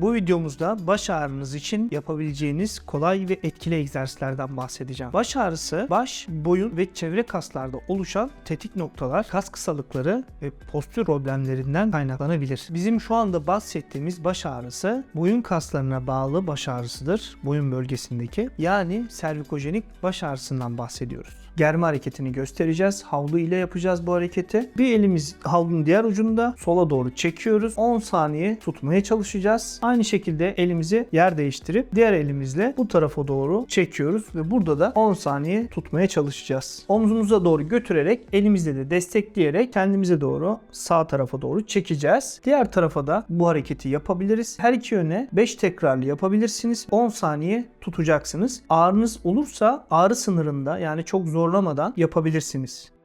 Bu videomuzda baş ağrınız için yapabileceğiniz kolay ve etkili egzersizlerden bahsedeceğim. Baş ağrısı, baş, boyun ve çevre kaslarda oluşan tetik noktalar, kas kısalıkları ve postür problemlerinden kaynaklanabilir. Bizim şu anda bahsettiğimiz baş ağrısı boyun kaslarına bağlı baş ağrısıdır. Boyun bölgesindeki. Yani servikojenik baş ağrısından bahsediyoruz. Germe hareketini göstereceğiz. Havlu ile yapacağız bu hareketi. Bir elimiz havlunun diğer ucunda sola doğru çekiyoruz. 10 saniye tutmaya çalışacağız. Aynı şekilde elimizi yer değiştirip diğer elimizle bu tarafa doğru çekiyoruz ve burada da 10 saniye tutmaya çalışacağız. Omzumuza doğru götürerek elimizle de destekleyerek kendimize doğru sağ tarafa doğru çekeceğiz. Diğer tarafa da bu hareketi yapabiliriz. Her iki yöne 5 tekrarlı yapabilirsiniz. 10 saniye tutacaksınız. Ağrınız olursa ağrı sınırında yani çok zorlamadan yapabilirsiniz.